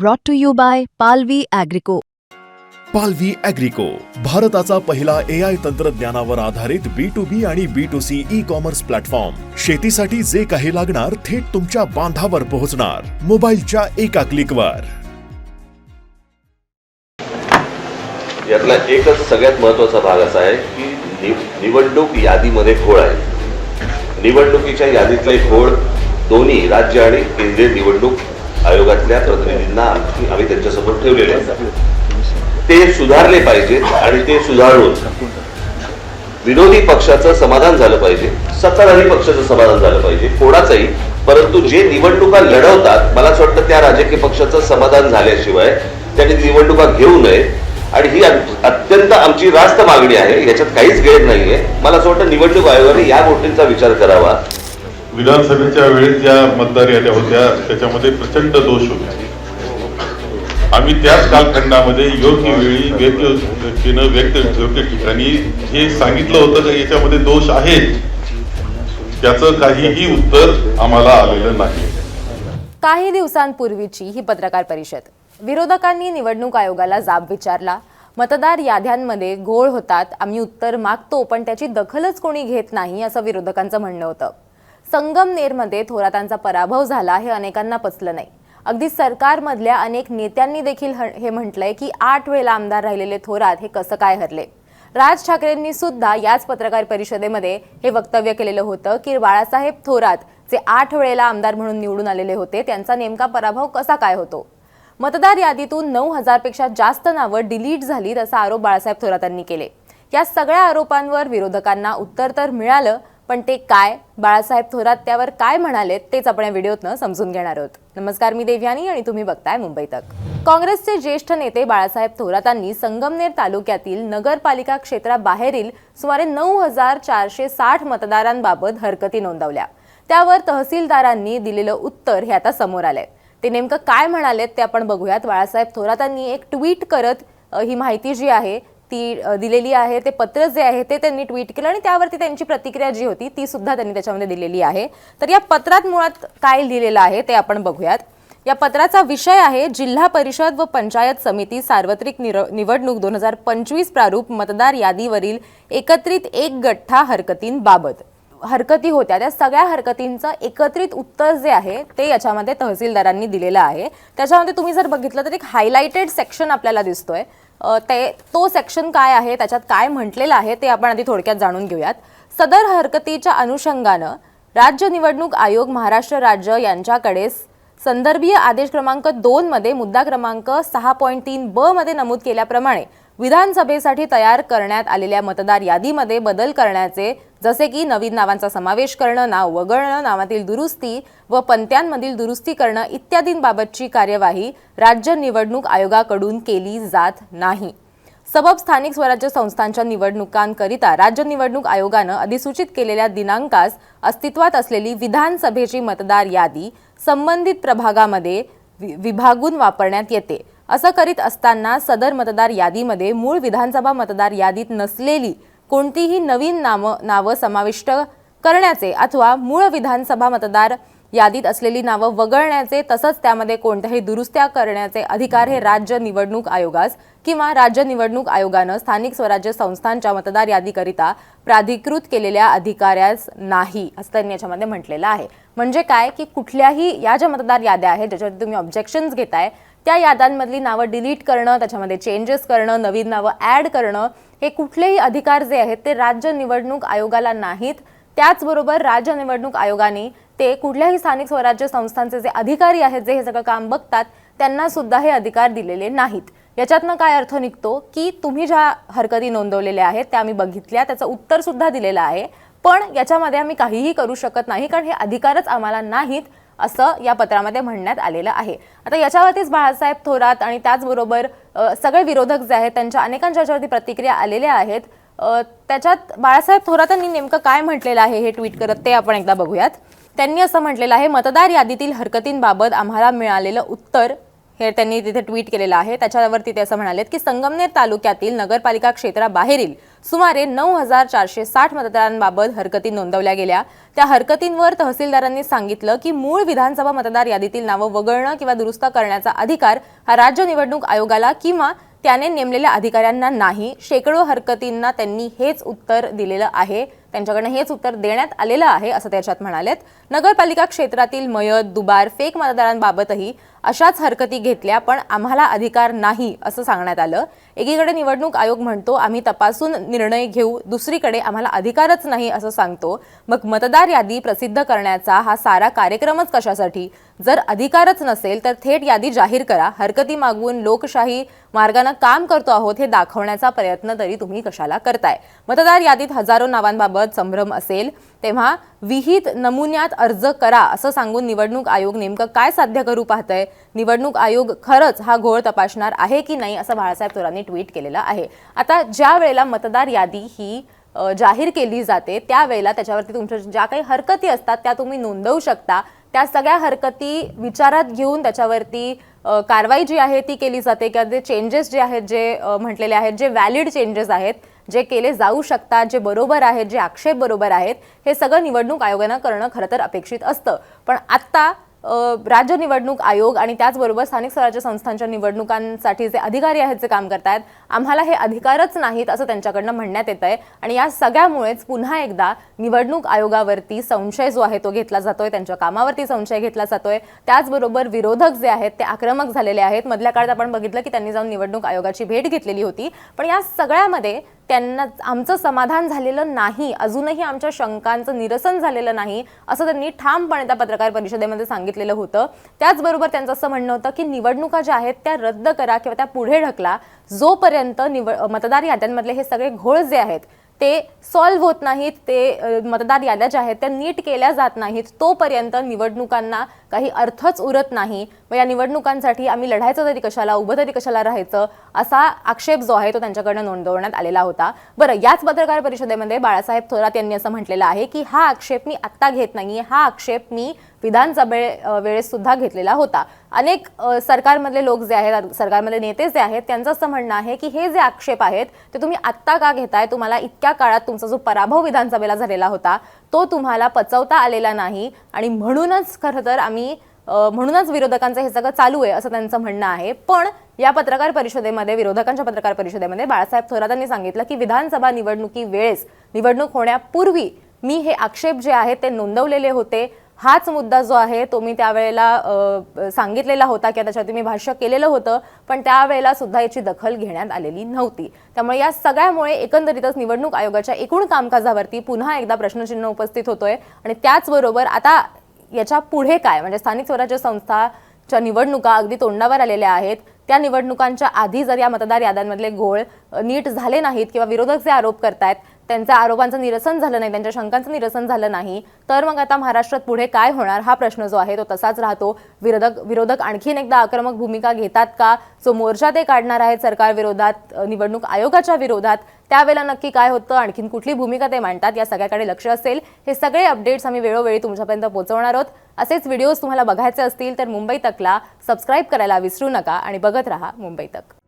brought to you by Palvi Agrico. पालवी अॅग्रिको भारताचा पहिला ए आय तंत्रज्ञानावर आधारित बी टू बी आणि B to C e commerce platform शेतीसाठी जे काही लागणार थेट तुमच्या बांधावर पोहोचणार. मोबाईलच्या एका क्लिकवर यातला एकच सगळ्यात महत्त्वाचा भाग असा आहे की निवडणूक यादीमध्ये घोळ आहे. निवडणुकीच्या यादीतले घोळ दोन्ही राज्य आणि केंद्रीय निवडणूक आयोगातल्या प्रतिनिधींना आम्ही आम्ही त्यांच्यासमोर ठेवलेले ते सुधारले पाहिजेत आणि ते सुधारून विरोधी पक्षाचं समाधान झालं पाहिजे सत्ताधारी पक्षाचं समाधान झालं पाहिजे कोणाचंही. परंतु जे निवडणुका लढवतात मला असं वाटतं त्या राजकीय पक्षाचं समाधान झाल्याशिवाय त्यांनी निवडणुका घेऊ नये. आणि ही अत्यंत आमची रास्त मागणी आहे याच्यात काहीच गैर नाहीये. मला असं वाटतं निवडणूक आयोगाने या गोष्टींचा विचार करावा. विधानसभेच्या वेळेस ज्या मतदार याद्या होत्या त्याच्यामध्ये प्रचंड दोष होते. आम्ही त्याच कालखंडामध्ये योग्य वेळी व्यक्तीनं व्यक्त योग्य ठिकाणी हे सांगितलं होतं का याच्यामध्ये दोष आहेत त्याचं काहीही उत्तर आम्हाला आलेलं नाही. काही दिवसांपूर्वीची ही पत्रकार परिषद. विरोधकांनी निवडणूक आयोगाला जाब विचारला. मतदार याद्यांमध्ये घोळ होतात आम्ही उत्तर मागतो पण त्याची दखलच कोणी घेत नाही असं विरोधकांचं म्हणणं होतं. संगमनेरमध्ये थोरातांचा पराभव झाला हे अनेकांना पचलं नाही. अगदी सरकारमधल्या अनेक नेत्यांनी देखील ह- हे म्हटलंय की आठ वेळेला आमदार राहिलेले थोरात हे कसं काय हरले? राज ठाकरेंनी सुद्धा याच पत्रकार परिषदेमध्ये हे वक्तव्य केलेलं होतं की बाळासाहेब थोरात जे आठ वेळेला आमदार म्हणून निवडून आलेले होते त्यांचा नेमका पराभव कसा काय होतो? मतदार यादीतून नऊ हजारपेक्षा जास्त नावं डिलीट झालीत असा आरोप बाळासाहेब थोरातांनी केले. या सगळ्या आरोपांवर विरोधकांना उत्तर तर मिळालं पण ते काय? बाळासाहेब थोरात त्यावर काय म्हणाले तेच आपण या व्हिडिओतनं समजून घेणार आहोत. नमस्कार मी देवयानी आणि तुम्ही बघताय मुंबई तक. काँग्रेसचे ज्येष्ठ नेते बाळासाहेब थोरातांनी संगमनेर तालुक्यातील नगरपालिका क्षेत्राबाहेरील सुमारे नऊ हजार चारशे साठ मतदारांबाबत हरकती नोंदवल्या. त्यावर तहसीलदारांनी दिलेलं उत्तर हे आता समोर आलंय. ते नेमकं काय म्हणालेत ते आपण बघूयात. बाळासाहेब थोरातांनी एक ट्विट करत ही माहिती जी आहे ती दिलेली आहे ते पत्र जे आहे ते त्यांनी ट्विट केलं आणि त्यावरती त्यांची प्रतिक्रिया जी होती ती सुद्धा त्यांनी त्याच्यामध्ये दिलेली आहे. तर या पत्रात मुळात काय लिहिलेलं आहे ते आपण बघूयात. या पत्राचा विषय आहे जिल्हा परिषद व पंचायत समिती सार्वत्रिक निवडणूक दोन हजार पंचवीस प्रारूप मतदार यादीवरील एकत्रित एक गठ्ठा हरकतींबाबत हरकती होत्या. त्या सगळ्या हरकतींचं एकत्रित उत्तर जे आहे ते याच्यामध्ये तहसीलदारांनी दिलेलं आहे. त्याच्यामध्ये तुम्ही जर बघितलं तर एक हायलाइटेड सेक्शन आपल्याला दिसतोय. ते तो सेक्शन काय आहे त्याच्यात काय म्हटलेलं आहे ते आपण आधी थोडक्यात जाणून घेऊयात. सदर हरकतीच्या अनुषंगानं राज्य निवडणूक आयोग महाराष्ट्र राज्य यांच्याकडे संदर्भीय आदेश क्रमांक दोनमध्ये मुद्दा क्रमांक सहा पॉईंट तीन ब मध्ये नमूद केल्याप्रमाणे विधानसभेसाठी तयार करण्यात आलेल्या मतदार यादीमध्ये बदल करण्याचे जसे की नवीन नावांचा समावेश करणं नाव वगळणं नावातील दुरुस्ती व पंत्यांमधील दुरुस्ती करणं इत्यादींबाबतची कार्यवाही राज्य निवडणूक आयोगाकडून केली जात नाही. सबब स्थानिक स्वराज्य संस्थांच्या निवडणुकांकरिता राज्य निवडणूक आयोगानं अधिसूचित केलेल्या दिनांकास अस्तित्वात असलेली विधानसभेची मतदार यादी संबंधित प्रभागामध्ये वि- विभागून वापरण्यात येते. असं करीत असताना सदर मतदार यादीमध्ये मूळ विधानसभा मतदार यादीत नसलेली कोणतीही नवीन नामं नावं समाविष्ट करण्याचे अथवा मूळ विधानसभा मतदार यादीत असलेली नावं वगळण्याचे तसंच त्यामध्ये कोणत्याही दुरुस्त्या करण्याचे अधिकार हे राज्य निवडणूक आयोगास किंवा राज्य निवडणूक आयोगानं स्थानिक स्वराज्य संस्थांच्या मतदार यादीकरिता प्राधिकृत केलेल्या अधिकाऱ्यास नाही असं त्यांनी याच्यामध्ये म्हटलेलं आहे. म्हणजे काय? की कुठल्याही या ज्या मतदार याद्या आहेत ज्याच्यावरती तुम्ही ऑब्जेक्शन्स घेताय त्या याद्यांमधली नावं डिलीट करणं त्याच्यामध्ये चेंजेस करणं नवीन नावं ॲड करणं हे कुठलेही अधिकार जे आहेत ते राज्य निवडणूक आयोगाला नाहीत. त्याचबरोबर राज्य निवडणूक आयोगाने ते कुठल्याही स्थानिक स्वराज्य संस्थांचे जे अधिकारी आहेत जे हे सगळं काम बघतात त्यांना सुद्धा हे अधिकार दिलेले नाहीत. याच्यातनं काय अर्थ निघतो की तुम्ही ज्या हरकती नोंदवलेल्या आहेत त्या आम्ही बघितल्या त्याचं उत्तर सुद्धा दिलेलं आहे. पण याच्यामध्ये आम्ही काहीही करू शकत नाही कारण हे अधिकारच आम्हाला नाहीत. असं या पत्रामध्ये म्हणण्यात आलेलं आहे. आता याच्यावरतीच बाळासाहेब थोरात आणि त्याचबरोबर सगळे विरोधक जे आहेत त्यांच्या अनेकांच्या याच्यावरती प्रतिक्रिया आलेल्या आहेत. त्याच्यात बाळासाहेब थोरातांनी नेमकं काय म्हटलेलं आहे हे ट्विट करत ते आपण एकदा बघूयात. त्यांनी असं म्हटलेलं आहे मतदार यादीतील हरकतींबाबत आम्हाला मिळालेलं उत्तर हे त्यांनी तिथे ट्विट केलेलं आहे. त्याच्यावरती ते असं म्हणालेत की संगमनेर तालुक्यातील नगरपालिका क्षेत्राबाहेरील सुमारे नऊ हजार चारशे साठ मतदारांबाबत हरकती नोंदवल्या गेल्या. त्या हरकतींवर तहसीलदारांनी सांगितलं की मूळ विधानसभा मतदार यादीतील नावं वगळणं किंवा दुरुस्त करण्याचा अधिकार हा राज्य निवडणूक आयोगाला किंवा त्याने नेमलेल्या अधिकाऱ्यांना नाही. शेकडो हरकतींना त्यांनी हेच उत्तर दिलेलं आहे. त्यांच्याकडनं हेच उत्तर देण्यात आलेलं आहे असं त्याच्यात म्हणालेत. नगरपालिका क्षेत्रातील मयत दुबार फेक मतदारांबाबतही अशाच हरकती घेतल्या पण आम्हाला अधिकार नाही असं सांगण्यात आलं. एकीकडे निवडणूक आयोग म्हणतो आम्ही तपासून निर्णय घेऊ दुसरीकडे आम्हाला अधिकारच नाही असं सांगतो. मग मतदार यादी प्रसिद्ध करण्याचा हा सारा कार्यक्रमच कशासाठी? जर अधिकारच नसेल तर थेट यादी जाहीर करा. हरकती मागवून लोकशाही मार्गानं काम करतो आहोत हे दाखवण्याचा प्रयत्न तरी तुम्ही कशाला करताय? मतदार यादीत हजारो नावांबाबत संभ्रम असेल तेव्हा विहित नमुन्यात अर्ज करा असं सांगून निवडणूक आयोग नेमकं काय साध्य करू पाहतंय? निवडणूक आयोग खरंच हा घोळ तपासणार आहे की नाही असं बाळासाहेब थोरांनी ट्विट केलेलं आहे. आता ज्या वेळेला मतदार यादी ही जाहीर केली जाते त्यावेळेला त्याच्यावरती तुमच्या ज्या काही हरकती असतात त्या तुम्ही नोंदवू शकता. त्या सगळ्या हरकती विचारात घेऊन त्याच्यावरती कारवाई जी आहे ती केली जाते किंवा ते चेंजेस जे आहेत जे म्हटलेले आहेत जे व्हॅलिड चेंजेस आहेत जे केले जाऊ शकतात जे बरोबर आहेत जे आक्षेप बरोबर आहेत हे सगळं निवडणूक आयोगानं करणं खरं तर अपेक्षित असतं. पण आत्ता राज्य निवडणूक आयोग आणि त्याचबरोबर स्थानिक स्वराज्य संस्थांच्या निवडणुकांसाठी जे अधिकारी आहेत जे काम करतायत आम्हाला हे अधिकारच नाहीत असं त्यांच्याकडनं म्हणण्यात येत आहे आणि या सगळ्यामुळेच पुन्हा एकदा निवडणूक आयोगावरती संशय जो आहे तो घेतला जातोय त्यांच्या कामावरती संशय घेतला जातोय. त्याचबरोबर विरोधक जे आहेत ते आक्रमक झालेले आहेत. मधल्या काळात आपण बघितलं की त्यांनी जाऊन निवडणूक आयोगाची भेट घेतलेली होती. पण या सगळ्यामध्ये त्यांना आमचं समाधान झालेलं नाही अजूनही आमच्या शंकांचं निरसन झालेलं नाही असं त्यांनी ठामपणे त्या पत्रकार परिषदेमध्ये सांगितलेलं होतं. त्याचबरोबर त्यांचं असं म्हणणं होतं की निवडणुका ज्या आहेत त्या रद्द करा किंवा त्या पुढे ढकला. जोपर्यंत निवड मतदार याद्यांमधले हे सगळे घोळ जे आहेत ते सॉल्व्ह होत नाहीत ते मतदार याद्या ज्या आहेत त्या नीट केल्या जात नाहीत तोपर्यंत निवडणुकांना काही अर्थच उरत नाही. मग या निवडणुकांसाठी आम्ही लढायचं तरी कशाला उभं तरी कशाला राहायचं असा आक्षेप जो आहे तो त्यांच्याकडनं नोंदवण्यात आलेला होता. बरं याच पत्रकार परिषदेमध्ये बाळासाहेब थोरात यांनी असं म्हटलेलं आहे की हा आक्षेप मी आत्ता घेत नाही हा आक्षेप मी विधानसभे वेळेस सुद्धा घेतलेला होता. अनेक सरकारमधले लोक जे आहेत सरकारमधले नेते जे आहेत त्यांचं असं म्हणणं आहे की हे जे आक्षेप आहेत ते तुम्ही आत्ता का घेताय? तुम्हाला इतक्या काळात तुमचा जो पराभव विधानसभेला झालेला होता तो तुम्हाला पचवता आलेला नाही आणि म्हणूनच खरं तर आम्ही म्हणूनच विरोधकांचं हे सगळं चालू आहे असं त्यांचं म्हणणं आहे. पण या पत्रकार परिषदेमध्ये विरोधकांच्या पत्रकार परिषदेमध्ये बाळासाहेब थोरातांनी सांगितलं की विधानसभा निवडणुकी वेळेस निवडणूक होण्यापूर्वी मी हे आक्षेप जे आहेत ते नोंदवलेले होते. हाच मुद्दा जो आहे तो मी त्यावेळेला सांगितलेला होता किंवा त्याच्यावरती मी भाष्य केलेलं होतं पण त्यावेळेला सुद्धा याची दखल घेण्यात आलेली नव्हती. त्यामुळे या सगळ्यामुळे एकंदरीतच निवडणूक आयोगाच्या एकूण कामकाजावरती पुन्हा एकदा प्रश्नचिन्ह उपस्थित होतोय आणि त्याचबरोबर आता याच्यापुढे काय म्हणजे स्थानिक स्वराज्य संस्थाच्या निवडणुका अगदी तोंडावर आलेल्या आहेत त्या निवडणुकांच्या आधी जर या मतदार याद्यांमधले घोळ नीट झाले नाहीत किंवा विरोधक जे आरोप करतायत त्यांच्या आरोपांचं निरसन झालं नाही त्यांच्या शंकांचं निरसन झालं नाही तर मग आता महाराष्ट्रात पुढे काय होणार? हा प्रश्न जो आहे तो तसाच राहतो. विरोधक विरोधक आणखीन एकदा आक्रमक भूमिका घेतात का? जो मोर्चा ते काढणार आहेत सरकार विरोधात निवडणूक आयोगाच्या विरोधात त्यावेळेला नक्की काय होतं? आणखीन कुठली भूमिका ते मांडतात? या सगळ्याकडे लक्ष असेल. हे सगळे अपडेट्स आम्ही वेळोवेळी तुमच्यापर्यंत पोहोचवणार आहोत. असेच व्हिडिओज तुम्हाला बघायचे असतील तर मुंबई तकला सबस्क्राईब करायला विसरू नका आणि बघत राहा मुंबई तक.